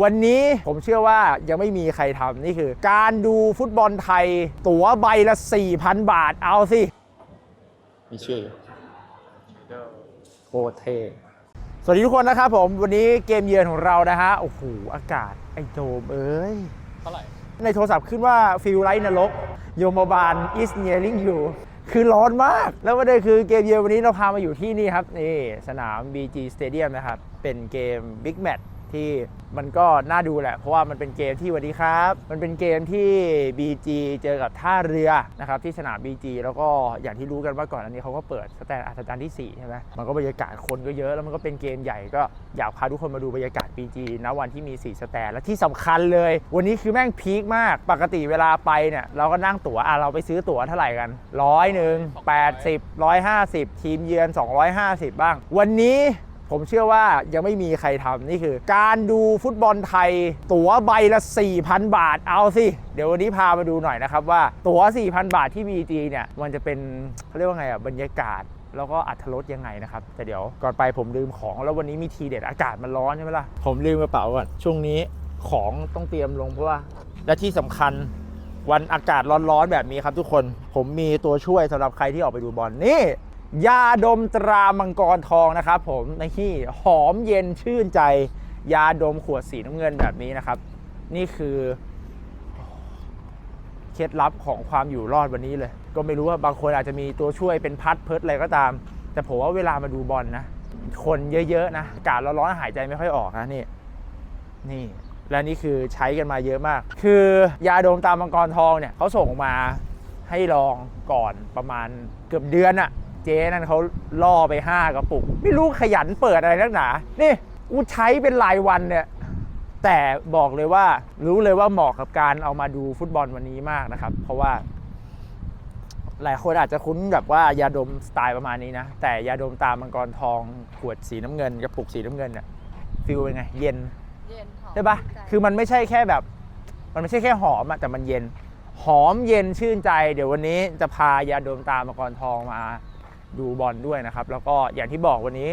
วันนี้ผมเชื่อว่ายังไม่มีใครทำนี่คือ การดูฟุตบอลไทย ตั๋วใบละ 4,000 บาทเอาสิ มีชื่อโคตรเทสวัสดีทุกคนนะครับผม วันนี้เกมเยือนของเรานะฮะ โอ้โห อากาศ ไอโจมเอ้ย เท่าไหร่ ในโทรศัพท์ขึ้นว่าฟิลไลท์นรก โยมบาลอิสเนียริงอยู่คือร้อนมาก แล้วประเด็นคือเกมเยือนวันนี้เราพามาอยู่ที่นี่ครับ นี่ สนาม BG Stadium นะครับ เป็นเกม Big Match ที่มันก็น่าดูแหละ เพราะว่ามันเป็นเกมที่วัสดีครับ มันเป็นเกมที่ BG เจอกับท่าเรือนะครับที่สนาม BG แล้วก็อย่างที่รู้กันว่าก่อนอันนี้เขาก็เปิดสแตนอัศจรรย์ที่4ใช่ไหมมันก็บรรยากาศคนก็เยอะแล้วมันก็เป็นเกมใหญ่ก็อยากพาทุกคนมาดูบรรยากาศ BG ณวันที่มี 4 สแตนและที่สำคัญเลย วันนี้คือแม่งพีคมากปกติเวลาไปเนี่ยเราก็นั่งตั๋วอะเราไปซื้อตั๋วเท่าไหร่กันร้อยหนึ่งแปดสิบร้อยห้าสิบทีมเยือน 250 บ้าง วันนี้ ผมเชื่อว่ายังไม่มีใครทำนี่คือ การดูฟุตบอลไทย ตั๋วใบละ 4,000 บาทเอาสิ เดี๋ยววันนี้พามาดูหน่อยนะครับว่าตั๋ว 4,000 บาทที่ BG เนี่ยมันจะเป็นเขาเรียกว่าไงอะบรรยากาศแล้วก็อัธรสยังไงนะครับ แต่เดี๋ยวก่อนไปผมลืมของ แล้ววันนี้มีทีเด็ดอากาศมันร้อนใช่ไหมล่ะ ผมลืมกระเป๋าก่อนช่วงนี้ของต้องเตรียมลงเพราะว่า และที่สำคัญวันอากาศร้อนๆแบบนี้ครับทุกคนผมมีตัวช่วยสำหรับใครที่ออกไปดูบอลนี่ ยาดมตรามังกรทองนะครับผมในที่หอมเย็นชื่นใจ ยาดมขวดสีน้ำเงินแบบนี้นะครับ นี่คือเคล็ดลับของความอยู่รอดวันนี้เลย ก็ไม่รู้ว่าบางคนอาจจะมีตัวช่วยเป็นพัดเพิร์ดอะไรก็ตาม แต่ผมว่าเวลามาดูบอลนะคนเยอะๆนะอากาศร้อนๆหายใจไม่ค่อยออกนะนี่ นี่และนี่คือใช้กันมาเยอะมาก คือยาดมตามมังกรทองเนี่ยเขาส่งมาให้ลองก่อนประมาณเกือบเดือนอะ เจ๊นั่นเขาล่อไป5กระปุก ไม่รู้ขยันเปิดอะไรนักหนา นี่กูใช้เป็นรายวันเนี่ยแต่บอกเลยว่ารู้เลยว่าเหมาะกับการเอามาดูฟุตบอลวันนี้มากนะครับ เพราะว่า หลายคนอาจจะคุ้นแบบว่ายาดมสไตล์ประมาณนี้นะ แต่ยาดมตามมังกรทองขวดสีน้ำเงินกระปุกสีน้ำเงินเนี่ยฟิลเป็นไง เย็นเย็นหอมใช่ปะใจคือมันไม่ใช่แค่แบบ มันไม่ใช่แค่หอมอะแต่มันเย็น หอมเย็นชื่นใจ เดี๋ยววันนี้จะพายาดมตามมังกรทองมา ดูบอลด้วยนะครับ แล้วก็อย่างที่บอกวันนี้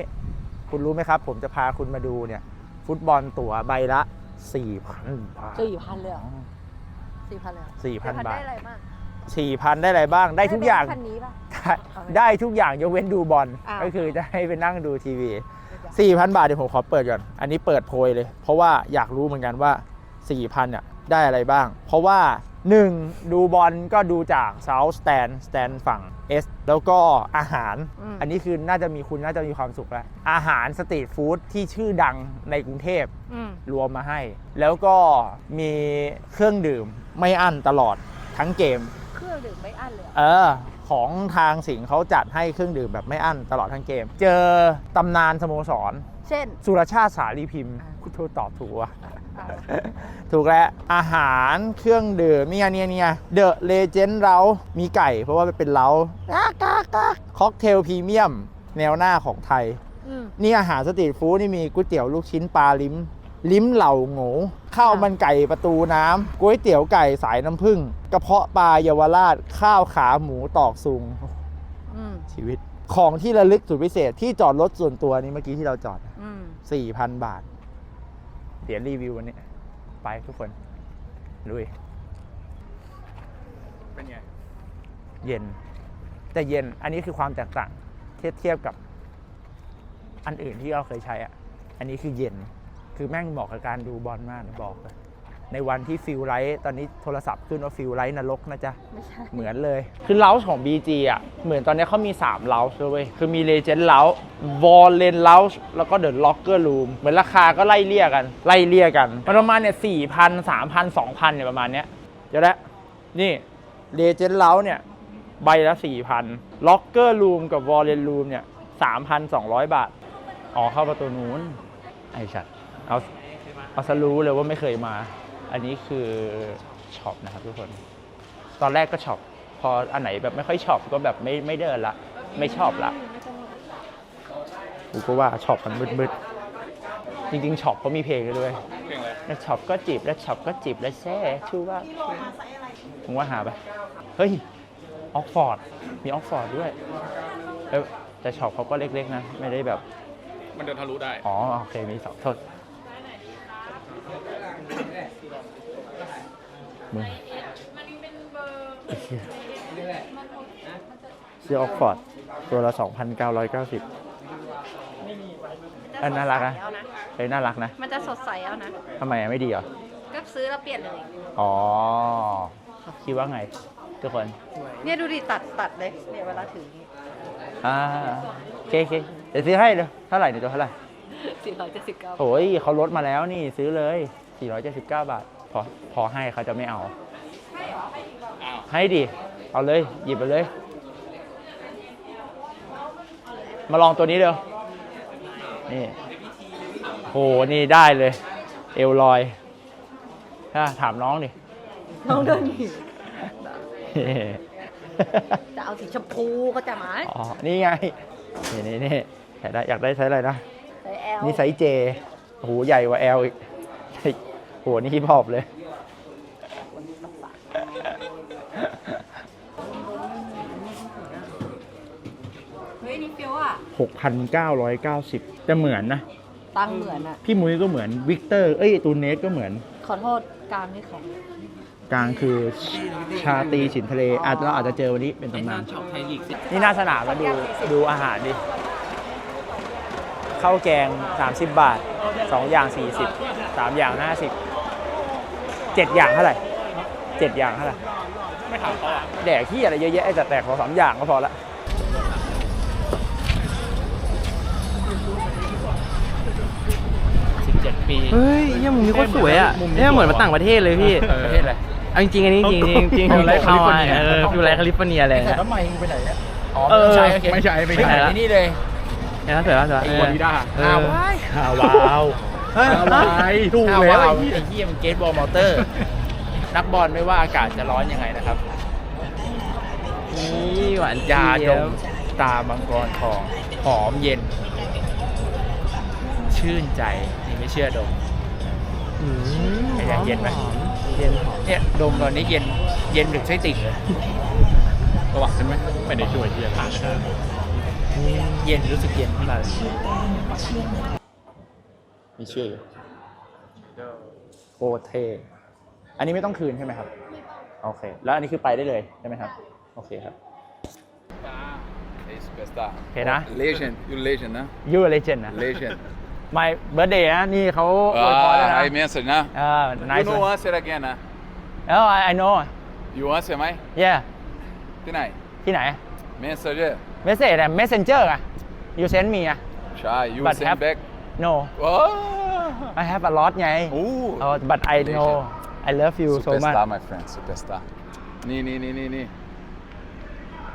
คุณรู้ไหมครับ ผมจะพาคุณมาดูเนี่ย ฟุตบอลตั๋วใบละ4,000บาทสี่พันเลยเหรอสี่พันเลยเหรอ4,000บาทได้อะไรบ้าง4,000ได้อะไรบ้างได้ทุกอย่างคันนี้ป่ะได้ได้ทุกอย่างยกเว้นดูบอลอ้าวก็คือจะให้ไปนั่งดูทีวี4,000บาทเดี๋ยวผมขอเปิดก่อน อันนี้เปิดโพยเลย เพราะว่าอยากรู้เหมือนกันว่า4,000เนี่ยได้อะไรบ้าง เพราะว่า 1. ดูบอลก็ดูจาก South Stand Stand ฝั่ง S แล้วก็อาหารมอันนี้คือน่าจะมีคุณน่าจะมีความสุขแล้ว อาหารสตรีทฟู้ดที่ชื่อดังในกรุงเทพ อืม รวมมาให้ แล้วก็มีเครื่องดื่มไม่อั้นตลอดทั้งเกม เครื่องดื่มไม่อั้นเลยเหรอเออ ของทางสิงห์เขาจัดให้เครื่องดื่มแบบไม่อั้นตลอดทั้งเกม เจอตำนานสโมสร เช่น สุรชาติสารีพิมพ์อ่าคุณโทษตอบถูกวะอ่าถูกแล้ว อาหารเครื่องดื่มเนี่ยเนี่ยเนี่ยเดอะเลเจนด์เรา มีไก่ เพราะว่ามันเป็นเล้ากากากาค็อกเทลพรีเมียม แนวหน้าของไทยอืมนี่อาหารสตรีทฟู้ดนี่มีก๋วยเตี๋ยวลูกชิ้นปลาลิ้ม ลิ้มเหล่าโง่ข้าวมันไก่ประตูน้ำก๋วยเตี๋ยวไก่สายน้ำผึ้งกระเพาะปลาเยาวราช ข้าวขาหมูตอกซุงอืมชีวิต ของที่ระลึกสุดพิเศษที่จอดรถส่วนตัวนี่เมื่อกี้ที่เราจอดอืม 4,000 บาทเดี๋ยวรีวิววันนี้ ไปทุกคน ลุย เป็นไง เย็น แต่เย็น อันนี้คือความแตกต่างเทียบเทียบกับ อันอื่นที่เราเคยใช้อะ อันนี้คือเย็น คือแม่งเหมาะกับการดูบอลมากนะบอกเลย ในวันที่ฟิลไลท์ตอนนี้โทรศัพท์ขึ้นว่าฟิลไลท์นรกนะจ๊ะ ไม่ใช่ เหมือนเลย คือเลาส์ของ BG อะ เหมือนตอนนี้เขามี 3 เลาส์เลยเว้ยคือมีเลเจนด์เลาส์วอลเลนเลาส์แล้วก็เดอะล็อกเกอร์รูมเหมือนราคาก็ไล่เลี่ยกัน ไล่เลี่ยกันมัน ประมาณเนี่ยสี่พันสามพันสองพันเนี่ยประมาณเนี้ยเดี๋ยวละนี่เลเจนด์เลาส์เนี่ยใบละสี่พันล็อกเกอร์รูมกับวอลเลนรูมเนี่ยสามพันสองร้อยบาทอ๋อเข้าประตูนู้นไอ้ชัดเอาเอาซะรู้เลยว่าไม่เคยมา อันนี้คือช็อปนะครับทุกคน ตอนแรกก็ช็อป พออันไหนแบบไม่ค่อยช็อปก็แบบไม่ไม่เดินละ ไม่ชอบละกูก็ว่าช็อปมันมืดๆ จริงๆช็อปเขามีเพลงด้วยเพลงอะไรแล้วช็อปก็จีบแล้วช็อปก็จีบแล้วแซ่ชูว่ามึงว่าหาไปเฮ้ยออกฟอร์ดมีออกฟอร์ดด้วยเอ้ยแต่ช็อปเขาก็เล็กๆนะ ไม่ได้แบบ มันเดินทะลุได้ อ๋อ โอเค มีสองโทษ มึงเสื้อออกฟอร์ด ตัวละ 2,990อันน่ารักนะเฮ้ยน่ารักนะ มันจะสดใสเอานะทำไมอะไม่ดีเหรอ ก็ซื้อแล้วเปลี่ยนเลย อ๋อ คิดว่าไง ทุกคน เนี่ยดูดิตัดตัดเลยเนี่ยเวลาถืออย่างงี้อ่าโอเคโอเคเดี๋ยวซื้อให้เลยเท่าไหร่เนี่ยตัวเท่าไหร่สี่ร้อยเจ็ดสิบเก้าโอ้ยเขาลดมาแล้วนี่ซื้อเลย 479 บาท พอพอให้เขาจะไม่เอา ให้ดิ เอาเลย หยิบไปเลย มาลองตัวนี้เร็วนี่โหนี่ได้เลย เอวลอยถ้าถามน้องดิ น้องเดินอยู่จะเอาสีชมพูก็จะหมายอ๋อ นี่ไง นี่นี่นี่อยากได้อยากได้ไซส์อะไรนะใส่แอลนี่ไซส์เจโอ้โห ใหญ่กว่า L อีกโหนี่ฮิปฮอปเลย เฮ้ยนี่เฟี้ยวอะ 6,990 แต่เหมือนนะ ตังเหมือนอะ พี่มุ้ยก็เหมือนวิกเตอร์เอ้ยตูนเนสก็เหมือน ขอโทษกลางนี่ของ กลางคือชาตรีสินทะเลอาจเราอาจจะเจอวันนี้เป็นตำนานชอบไทยลีกสินี่หน้าสนามมาดูดูอาหารดิข้าวแกง 30 บาท 2 อย่าง 40 3 อย่าง 50 7อย่างเท่าไหร่7อย่างเท่าไหร่ไม่ถามเขาอะแดกที่อะไรเยอะแยะไอ้แต่แตกขอสามอย่างก็พอละ17ปีเฮ้ยเหี้ยังมุมนี้โคตรสวยอะเนี่ยเหมือนมาต่างประเทศเลยพี่ประเทศอะไรเอาจริงๆอันนี้จริงๆจริงๆจริงฟิลไลท์เข้ามาแคลิฟอร์เนียเออฟิลไลท์แคลิฟอร์เนียอะไรไอ้สัตนะว์ทำไมมึงไปไหนเนี่ยอ๋อเออไม่ใช่โอเคไม่ใช่ไม่ใช่เหมือนละไอ้นี่เลยเห็นแล้วสวยป่ะสวยไอ้เออวอนิด้าเอฮาอวายฮาวาว ฮาวายถูกฮาแล้ววายไอ้เหี้ยไอ้เหี้ยมันเกตบอลมอเตอร์ นักบอลไม่ว่าอากาศจะร้อนยังไงนะครับ นี่หวานยาเจี๊ดยมบตามังกรทองหอมเย็น ชื่นใจนี่ไม่เชื่อดมอืมเป็นไงเย็นไหม เย็นหอมเนี่ยดมตอนนี้เย็นเย็นถึงไส้ติ่งเลยประวัติใช่ไหมไม่ได้ช่วยที่จะผ่านเย็นรู้สึกเย็นขึ้นมาเลย มีชื่ออยู่โอเทอันนี้ไม่ต้องคืนใช่ไหมครับ โอเค แล้วอันนี้คือไปได้เลยใช่ไหมครับ โอเคครับ Isso, Pesta. โอเคนะ Legend, you legend, né? you a legend นะ Legend. my birthday นะนี่เขาอวยพรแล้วนะ Ah, aí message, né? เออ You nice know one. answer again, né? oh I I know You answer, mai? yeah Tinai. ที่ไหน Message. message อะ messenger อะ you send me อะ Chai, you But send have- back. No Oh! I have a lot ไง Uh! oh but I know I love you so much Superstar, my friend, superstar. Ni, ni, ni, ni, ni.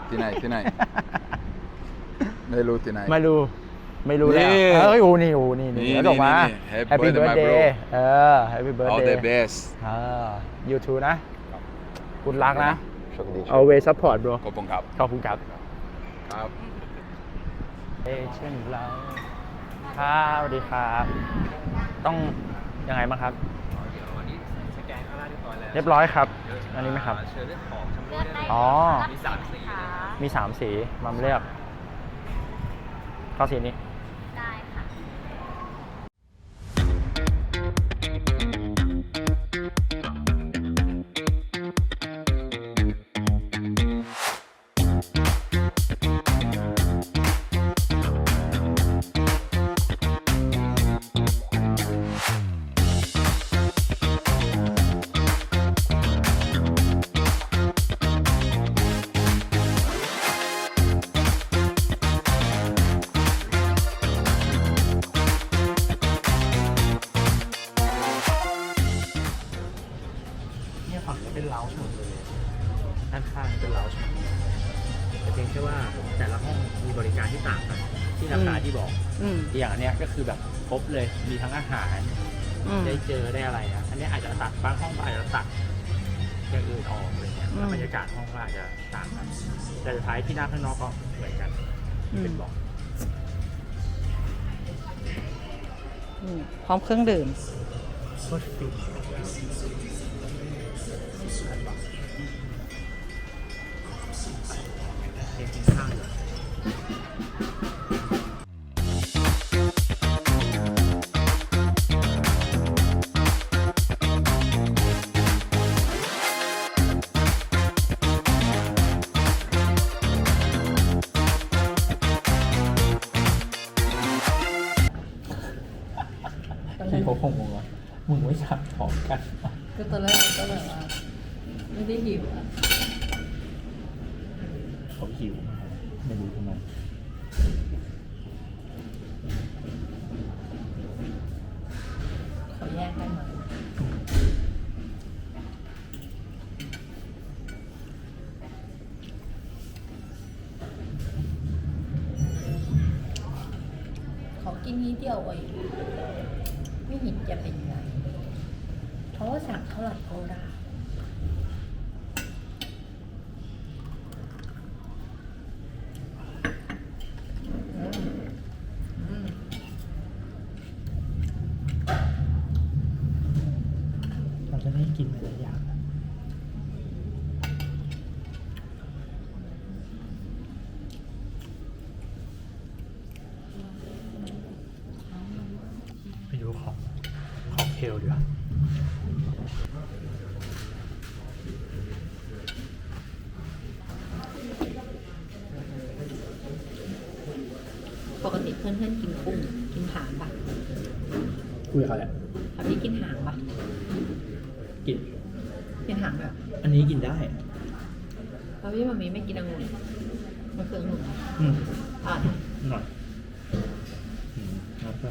Tinai, Tinai. Melu, Tinai. ไม่รู้ไม่รู้แล้วนี่เอ้ยโอ้นี่โอ้นี่นี่นี่แล้วส่งมา นี่นี่ Happy Happy birthday, my birthday bro เออ Happy All birthday the best. เออ you too นะคุณรักนะ Shokdi, always support bro Kopong kap. ขอบคุณครับ Kap. เอ้เช่นเรา ครับสวัสดีครับ ต้องยังไงบ้างครับเรียบร้อยครับอันนี้ไหมครับอ๋อ มีสามสีมีสามสีมาเลือกเข้าสีนี้ ที่ราคาที่บอกอืมอย่างอันเนี้ยก็คือแบบครบเลยมีทั้งอาหาร อืม ได้เจอได้อะไรอะ อันเนี้ยอาจจะตัดบางห้องก็อาจจะตัดอย่างอื่นออกอะไรเงี้ยอืม แล้วบรรยากาศห้องก็อาจจะต่างกันแต่สุดท้ายที่หน้าข้างนอกก็เหมือนกันเป็นบอกอืมพร้อมเครื่องดื่ม โคตรฟินเองกินข้าวอยู่ งงวะมึงไม่สั่งของกันก็ตอนแรกก็แบบว่าไม่ได้หิวอะเขาหิวไม่รู้ทำไม กินหลายอย่างไปดูของของเทลดีกว่าปกติเพื่อนเพื่อนๆกินกุ้งกินหางปะคุยกับเขาแหละอันนี้กินหางปะ กิน กินหางแบบ อันนี้กินได้ เพราะพี่มามี ไม่กินองุ่นมันคือองุ่นอืมอะหน่อยอืมแล้วก็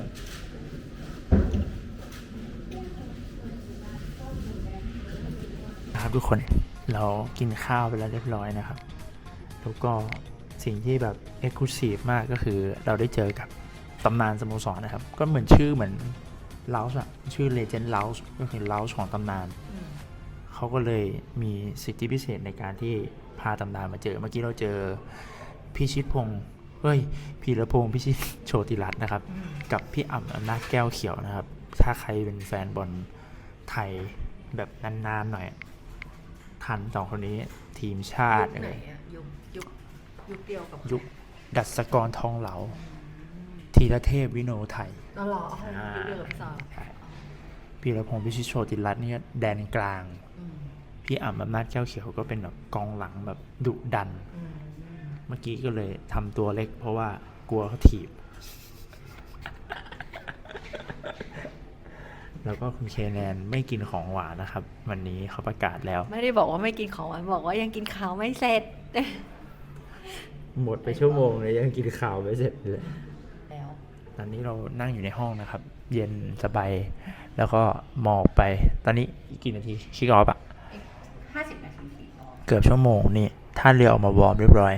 ครับทุกคนเรากินข้าวไปแล้วเรียบร้อยนะครับ แล้วก็สิ่งที่แบบเอ็กซ์คลูซีฟมากก็คือเราได้เจอกับตำนานสโมสรนะครับ ก็เหมือนชื่อเหมือนลาส์อะชื่อ Legend l o u s ก็คือลาส์ของตำนาน เขาก็เลยมีสิทธิพิเศษในการที่ พาตำนานมาเจอ เมื่อกี้เราเจอพี่ชิดพงศ์เฮ้ยพีระพงศ์พี่ชิดโชติรัตน์นะครับ กับพี่อ่ำอำนาจแก้วเขียวนะครับ ถ้าใครเป็นแฟนบอลไทยแบบนานๆหน่อย ทันสองคนนี้ทีมชาติยุคไหนเลยอะยุคยุคยุคเดียวกับยุคดัชกรทองเหลาทีละเทพวิโนไทย เราหล่อเอายุคเดียวกับพี่ซอใช่พีระพงศ์พิชิตโชติรัตน์เนี่ยแดนกลาง อืม พี่อ่ำอำนาจแก้วเขียวก็เป็นแบบกองหลังแบบดุดันอืมเมื่อกี้ก็เลยทำตัวเล็ก เพราะว่ากลัวเขาถีบ แล้วก็คุณเคแนนไม่กินของหวานนะครับ วันนี้เขาประกาศแล้ว ไม่ได้บอกว่าไม่กินของหวานบอกว่ายังกินข้าวไม่เสร็จ หมดไปชั่วโมงเลยยังกินข้าวไม่เสร็จเลย แล้วตอนนี้เรานั่งอยู่ในห้องนะครับ เย็นสบายแล้วก็มองไป ตอนนี้อีกกี่นาทีคิกออฟอะห้าสิบนาที เกือบชั่วโมงนี่ท่าเรือออกมาวอร์มเรียบร้อย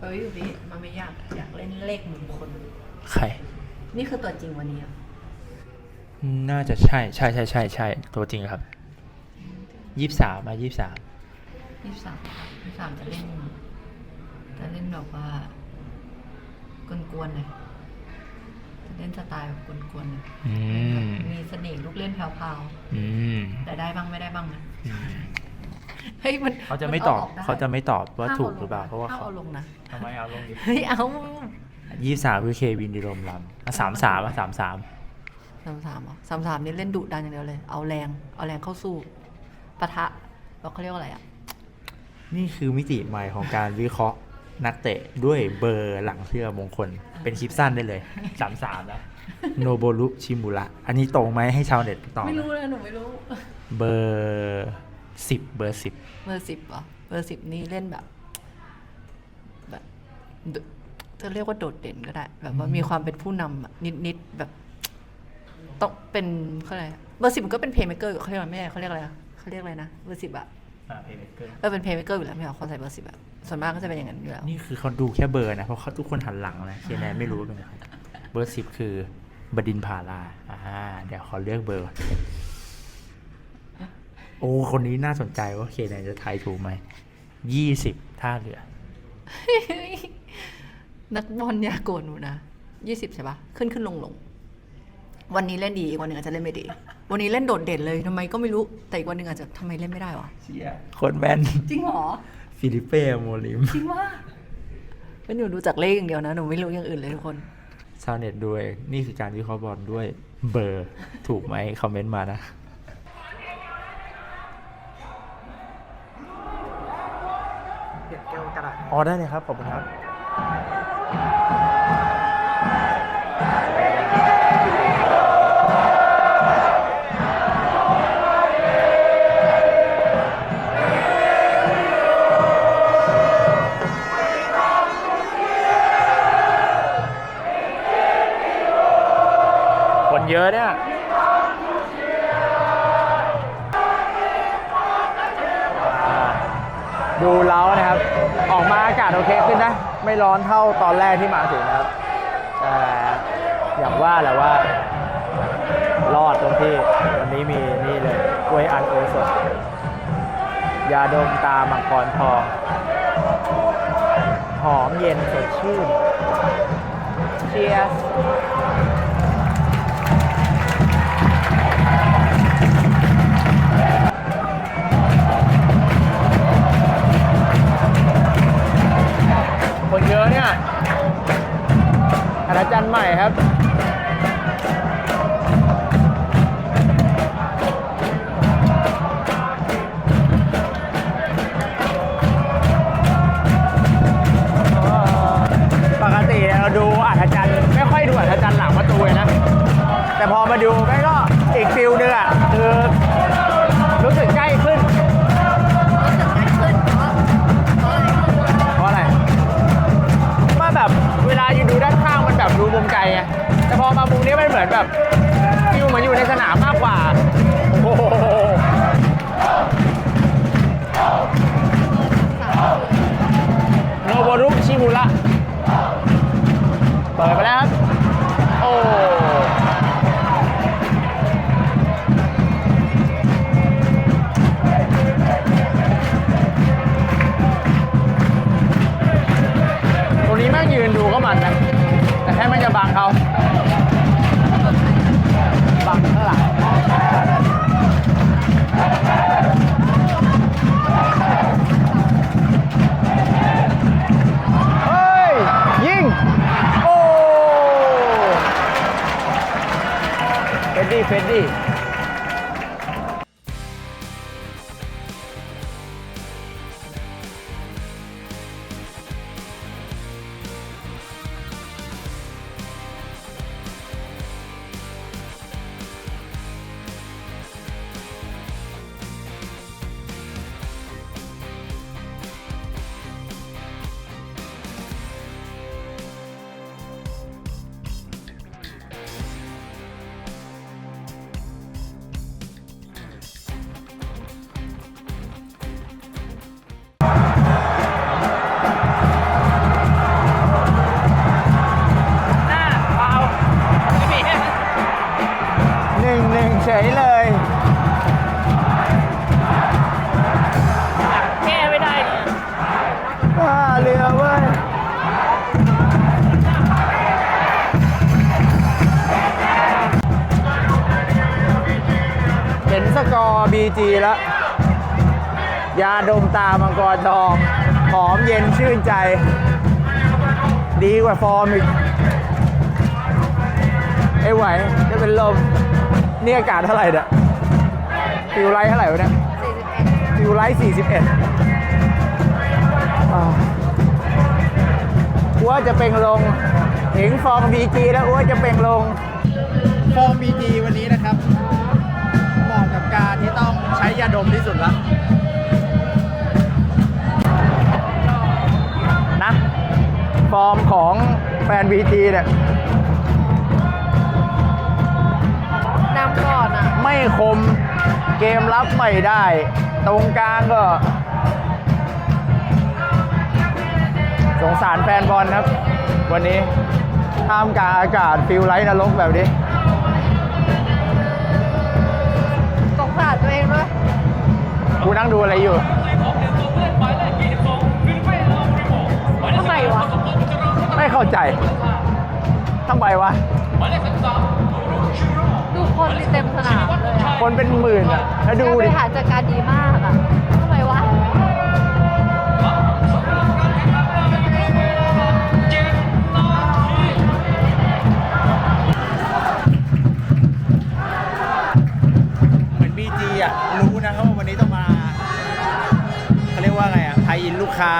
เฮ้ยอยู่พี่มันไม่อยากอยากเล่นเลขมงคลใคร นี่คือตัวจริงวันนี้อะน่าจะใช่ใช่ใช่ใช่ใช่ตัวจริงครับยี่สามมายี่สามยี่สิบสามยี่สิบสามจะเล่นจะเล่นแบบว่ากวนๆหน่อยจะเล่นสไตล์แบบกวนๆหน่อยอืมมีเสน่ห์ลูกเล่นแผ่วอืมๆแต่ได้บ้างไม่ได้บ้างนะอืม เฮ้ยมันเขาจะไม่นตอบกด้เขาจะไม่ตอบว่าห้มถูกลงหรือเปล่านเพราะว่าห้มเขาเอาลงนะทำไมเอาลงดิเฮ้ยเอายี่สามคือเควินดิโรมลำสามสามอะสามสามสามสามเหรอสามสามนี่เล่นดุดันอย่างเดียวเลย เอาแรงเอาแรงเข้าสู้ปะทะเราเขาเรียกว่าอะไรอะนี่คือมิติใหม่ของการวิเคราะห์นักเตะด้วยเบอร์หลังเสื้อมงคล เป็นคลิปสั้นได้เลยสามสามนะโนโบรุชิมุระอันนี้ตรงไหมให้ชาวเน็ตตอบไม่รู้เลยหนูไม่รู้ เบอร์ สิบเบอร์สิบเบอร์สิบเหรอเบอร์สิบนี่เล่นแบบ แบบดจะเรียกว่าโดดเด่นก็ได้ แบบว่ามีความเป็นผู้นำอะนิดๆแบบ ต้องเป็นเขาเรียกอะไรเบอร์สิบมันก็เป็นเพย์เมเกอร์เขาเรียกอะไรไม่ใช่เขาเรียกอะไรนะเขาเรียกอะไรนะเบอร์สิบอะอ่าเพย์เมเกอร์เออเป็นเพย์เมเกอร์อยู่แล้วไม่เอาคนใส่เบอร์สิบอะส่วนมากก็จะเป็นอย่างนั้นอยู่แล้วนี่คือเขาดูแค่เบอร์นะเพราะเขาทุกคนหันหลังนะเคแนนไม่รู้เป็นใครเบอร์สิบคือบดินทร์พาราอ่าเดี๋ยวขอเลือกเบอร์ก่ อนโอ้คนนี้น่าสนใจว่าเคแนนจะทายถูกไหมยี่สิบท่าเรือ นักบอลอย่าโกรธหนูนะยี่สิบใช่ปะขึ้นขึ้นลงลงวันนี้เล่นดีอีกวันหนึ่งอาจจะเล่นไม่ดี วันนี้เล่นโดดเด่นเลยทำไมก็ไม่รู้แต่อีกวันหนึ่งอาจจะทำไมเล่นไม่ได้วะเชียคนแมนจริงเหรอฟิลิปเป้โมลิมจริงว่าเป็นหนูดูจากเลขอย่างเดียวนะหนูไม่รู้อย่างอื่นเลยทุกคนชาวเน็ตด้วยนี่คือการวิเคราะห์บอลด้วยเบอร์ถูกไหมคอมเมนต์มานะ อ๋อได้เลยครับ ขอบคุณครับ ไม่ร้อนเท่าตอนแรกที่มาถึงนะครับแต่อย่างว่าแหละว่ารอดตรงที่วันนี้มีนี่เลยกล้วยอันโอสดยาดมตามังกรทอง หอมเย็นสดชื่น Cheers ไงแต่พอมามุมนี้มันเหมือนแบบฟิลเหมือนอยู่ในสนามมากกว่า โอ้โหโนโบรุชิมุระเปิดไปแล้วครับ โอ้ตรงนี้แม่งยืนดูก็มันนะ เฟดดี้ BG แล้ว ยาดมตามังกรทอง หอมเย็นชื่นใจ ดีกว่าฟอร์มอีกไอ้ไหวจะเป็นลม นี่อากาศเท่าไหร่เนี่ยฟิวไลท์เท่าไหร่วะเนี่ยฟิวไลท์41อ่าอ้วจะเป็นลงเห็นฟองบีจีแล้วอ้วจะเป็นลง ฟองบีจีวันนี้นะครับ ช้ยาดมที่สุดละนะ ฟอร์มของแฟนบีจีเนี่ยนำก่อนอะ ไม่คมเกมรับไม่ได้ ตรงกลางก็ สงสารแฟนบอลครับ วันนี้ท่ามกลางอากาศฟิลไลท์นรกแบบนี้ กูนั่งดูอะไรอยู่ทำไมวะ ไม่เข้าใจทำไมวะ ดูคนที่เต็มสนามเลยอะคนเป็นหมื่นอะแล้วดูการบดิริหารจัดการดีมากอะทำไมวะเหมือนบีจีอะรู้ ยอินลูกค้า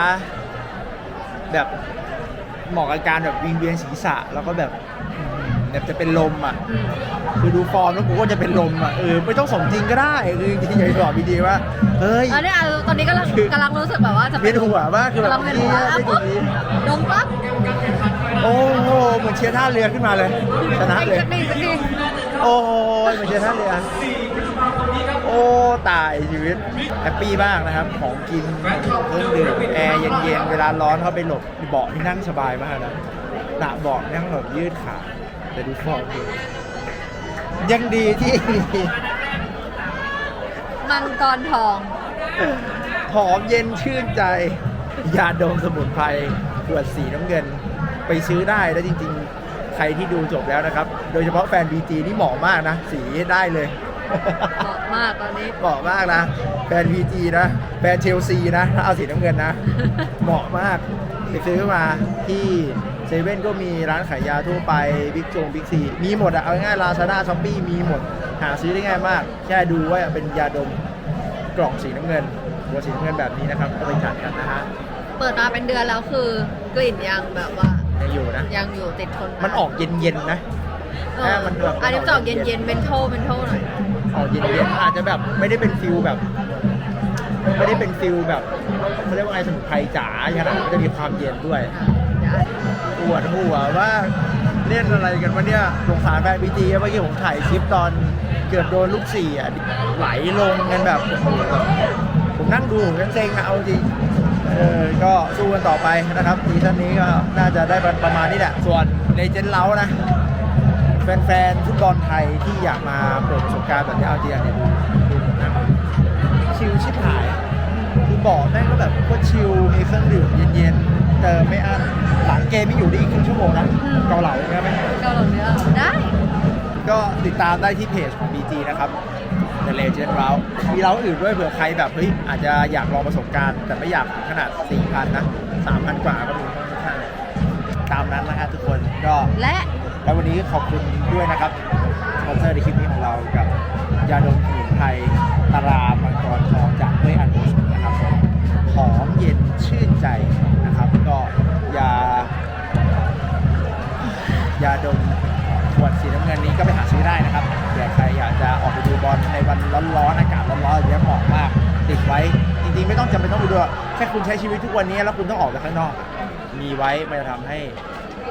แบบเหมาะกับการแบบวิงเวียนศีรษะ แล้วก็แบบแบบจะเป็นลมอะ คือดูฟอร์มแล้วกูก็จะเป็นลมอะเออไม่ต้องสมจริงก็ได้คือจริงๆอยากจะบอกบีจีว่าเฮ้ย อันนี้อะตอนนี้กำลังคือ กำลังรู้สึกแบบว่าจะเวียนหัวมากคือแบบกำลังเป็นหัวเหี้ยอะไม่ปุ๊บดีดมปั๊บโอ้โหเหมือนเชียร์ท่าเรือขึ้นมาเลยชนะอีกเลย สักนิดสักนิดโอ้ยมาเจอท่านเรือ โอ้ตายชีวิตแฮปปี้มากนะครับ ของกินของเครื่องดื่มแอร์เย็นๆเวลาร้อนเข้าไปหลบเบาะนี่นั่งสบายมากนะหนาเบาะนั่งแบบยืดขาแต่ดูฟองดูยังดีที่ มังกรทอง หอมเย็นชื่นใจ ยาดมสมุนไพรขวดสีน้ำเงิน ไปซื้อได้แล้วจริง ๆ ใครที่ดูจบแล้วนะครับ โดยเฉพาะแฟน BG นี่เหมาะมากนะ สีได้เลย เหมาะมากตอนนี้ เหมาะมากนะแฟน VG นะแฟนเชลซีนะถ้าเอาสีน้ำเงินนะ เหมาะมากไปซื้อมาที่เซเว่นก็มีร้านขายยาทั่วไปบิ๊กจงบิ๊กซีมีหมดอะเอาง่ายลาซาด้าช้อปปี้มีหมด หาซื้อได้ง่ายมาก แค่ดูว่าเป็นยาดมกล่องสีน้ำเงินหัวสีน้ำเงินแบบนี้นะครับก็ไปจัดกันนะฮะเปิดมาเป็นเดือนแล้วคือกลิ่นยังแบบว่ายังอยู่นะ ยังอยู่ติดทนมันออกเย็นๆนะเอแค่อมันแบบ อันนี้จะออกเย็นๆเป็นโทเป็นโทหน่อย ออกเย็นๆอาจจะแบบไม่ได้เป็นฟิลแบบ ไม่ได้เป็นฟิลแบบเขาเรียกว่าไงสมุนไพรจ๋าขนาดมันจะมีความเย็นด้วยปวดหัวว่าเล่นอะไรกันวะเนี่ยสงสารแฟนพีจีเมื่อกี้ผมถ่ายคลิปตอนเกือบโดนลูกสี่อะไหลลงกันแบบโอ้โหแบบผมนั่งดูผมยังเซ็งอะเอาจริงเออก็สู้กันต่อไปนะครับซีซั่นนี้ก็น่าจะได้ประมาณนี้แหละ ส่วนเลเจนด์เล้านะ แฟนๆฟุตบอลไทยที่อยากมาเปิดประสบการณ์แบบที่เอาจริงเนี่ยดูดูผมนะชิลชิบหายคือบอกแม่งก็แบบโคตรชิลมีเครื่องดื่มเย็นๆเติมไม่อั้นหลังเกมไม่อยู่ได้อีกครึ่งชั่วโมงนะเกาเหลาใช่ไหมเกาหลีเนื้อได้ ก็ติดตามได้ที่เพจของ BG นะครับ The Legend r o u มีเราอื่นด้วยเผื่อใครแบบเฮ้ยอาจจะอยากลองประสบการณ์ แต่ไม่อยากถึงขนาด 4,000 นะ 3,000 กว่าก็มีข้างๆตามนั้นนะฮะทุกคนก็และ แล้ววันนี้ขอบคุณด้วยนะครับสปอนเซอร์ในคลิปนี้ของเรากับยาดมสมุนไพรตรามังกรทองจากด้วยอันโอชนะครับหอมเย็นชื่นใจนะครับ ก็ยายาดมขวดสีน้ำเงินนี้ก็ไปหาซื้อได้นะครับเผื่อใครอยากจะออกไปดูบอลในวันร้อนๆอากาศร้อนๆอย่างเงี้ยเหมาะมาก ติดไว้ จริงๆไม่ต้องจำเป็นต้องไปดูหรอกแค่คุณใช้ชีวิตทุกวันนี้แล้วคุณต้องออกไปข้างนอก มีไว้มันจะทำให้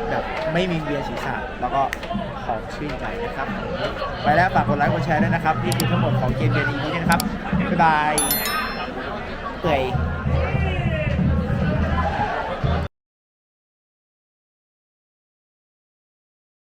แบบไม่มีเวียนศีรษะแล้วก็ของชื่นใจนะครับ ไปแล้วฝากกดไลค์กดแชร์ด้วยนะครับนี่คือทั้งหมดของเกมเดือนนี้นะครับบ๊ายบายเปื่อย